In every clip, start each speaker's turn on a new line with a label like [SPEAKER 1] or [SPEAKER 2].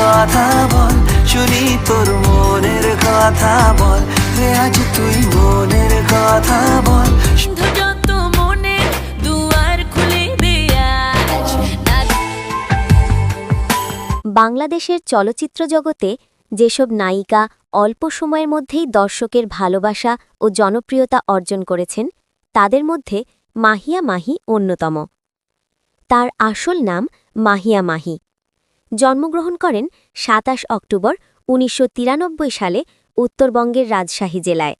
[SPEAKER 1] কথা বল শুনি তোর মনের কথা বল। রে আজ তুই মনের কথা বল।
[SPEAKER 2] যত মনে দুয়ার খুলে দেয়া না
[SPEAKER 3] বাংলাদেশের চলচ্চিত্র জগতে যেসব নায়িকা অল্প সময়ের মধ্যেই দর্শকের ভালোবাসা ও জনপ্রিয়তা অর্জন করেছেন তাদের মধ্যে মাহিয়া মাহি অন্যতম। তার আসল নাম মাহিয়া মাহি। জন্মগ্রহণ করেন সাতাশ অক্টোবর উনিশশো তিরানব্বই সালে উত্তরবঙ্গের রাজশাহী জেলায়।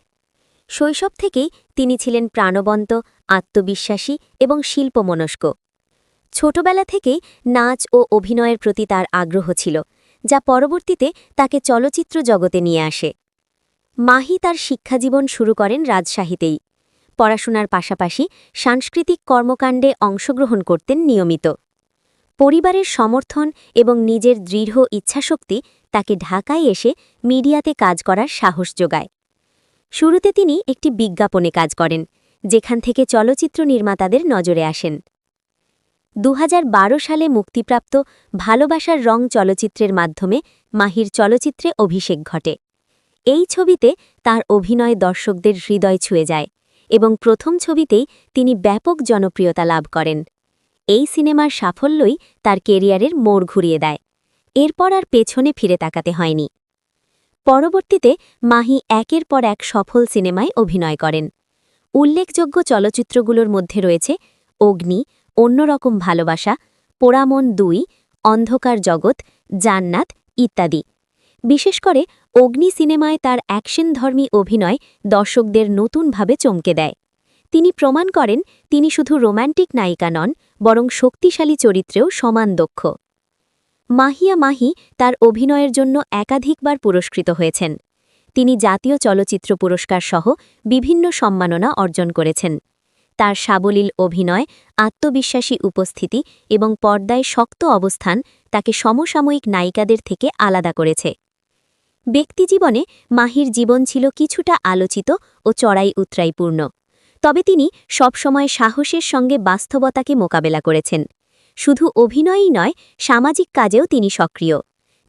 [SPEAKER 3] শৈশব থেকেই তিনি ছিলেন প্রাণবন্ত, আত্মবিশ্বাসী এবং শিল্পমনস্ক। ছোটবেলা থেকেই নাচ ও অভিনয়ের প্রতি তার আগ্রহ ছিল, যা পরবর্তীতে তাকে চলচ্চিত্র জগতে নিয়ে আসে। মাহি তার শিক্ষাজীবন শুরু করেন রাজশাহীতেই। পড়াশোনার পাশাপাশি সাংস্কৃতিক কর্মকাণ্ডে অংশগ্রহণ করতেন নিয়মিত। পরিবারের সমর্থন এবং নিজের দৃঢ় ইচ্ছাশক্তি তাকে ঢাকায় এসে মিডিয়াতে কাজ করার সাহস যোগায়। শুরুতে তিনি একটি বিজ্ঞাপনে কাজ করেন, যেখান থেকে চলচ্চিত্র নির্মাতাদের নজরে আসেন। দু হাজার বারো সালে মুক্তিপ্রাপ্ত ভালোবাসার রং চলচ্চিত্রের মাধ্যমে মাহির চলচ্চিত্রে অভিষেক ঘটে। এই ছবিতে তার অভিনয় দর্শকদের হৃদয় ছুঁয়ে যায় এবং প্রথম ছবিতেই তিনি ব্যাপক জনপ্রিয়তা লাভ করেন। এই সিনেমার সাফল্যই তার কেরিয়ারের মোড় ঘুরিয়ে দেয়। এরপর আর পেছনে ফিরে তাকাতে হয়নি। পরবর্তীতে মাহি একের পর এক সফল সিনেমায় অভিনয় করেন। উল্লেখযোগ্য চলচ্চিত্রগুলোর মধ্যে রয়েছে অগ্নি, অন্যরকম ভালোবাসা, পোড়ামন দুই, অন্ধকার জগৎ, জান্নাত ইত্যাদি। বিশেষ করে অগ্নি সিনেমায় তার অ্যাকশনধর্মী অভিনয় দর্শকদের নতুনভাবে চমকে দেয়। তিনি প্রমাণ করেন, তিনি শুধু রোম্যান্টিক নায়িকা নন বরং শক্তিশালী চরিত্রেও সমান দক্ষ। মাহিয়া মাহি তার অভিনয়ের জন্য একাধিকবার পুরস্কৃত হয়েছেন। তিনি জাতীয় চলচ্চিত্র পুরস্কার সহ বিভিন্ন সম্মাননা অর্জন করেছেন। তার সাবলীল অভিনয়, আত্মবিশ্বাসী উপস্থিতি এবং পর্দায় শক্ত অবস্থান তাকে সমসাময়িক নায়িকাদের থেকে আলাদা করেছে। ব্যক্তিজীবনে মাহির জীবন ছিল কিছুটা আলোচিত ও চড়াই উত্রাইপূর্ণ তবে তিনি সবসময় সাহসের সঙ্গে বাস্তবতাকে মোকাবেলা করেছেন। শুধু অভিনয়ই নয়, সামাজিক কাজেও তিনি সক্রিয়।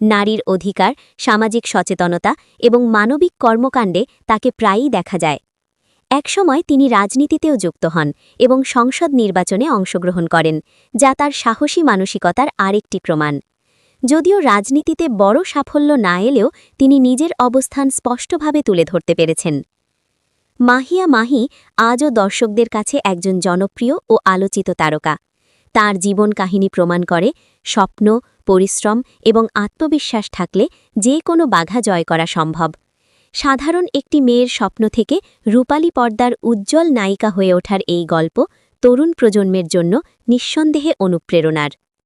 [SPEAKER 3] নারীর অধিকার, সামাজিক সচেতনতা এবং মানবিক কর্মকাণ্ডে তাকে প্রায়ই দেখা যায়। একসময় তিনি রাজনীতিতেও যুক্ত হন এবং সংসদ নির্বাচনে অংশগ্রহণ করেন, যা তার সাহসী মানসিকতার আরেকটি প্রমাণ। যদিও রাজনীতিতে বড় সাফল্য না এলেও তিনি নিজের অবস্থান স্পষ্টভাবে তুলে ধরতে পেরেছেন। মাহিয়া মাহি আজও দর্শকদের কাছে একজন জনপ্রিয় ও আলোচিত তারকা। তার জীবন কাহিনী প্রমাণ করে স্বপ্ন, পরিশ্রম এবং আত্মবিশ্বাস থাকলে যে কোনো বাধা জয় করা সম্ভব। সাধারণ একটি মেয়ের স্বপ্ন থেকে রূপালী পর্দার উজ্জ্বল নায়িকা হয়ে ওঠার এই গল্প তরুণ প্রজন্মের জন্য নিঃসন্দেহে অনুপ্রেরণার।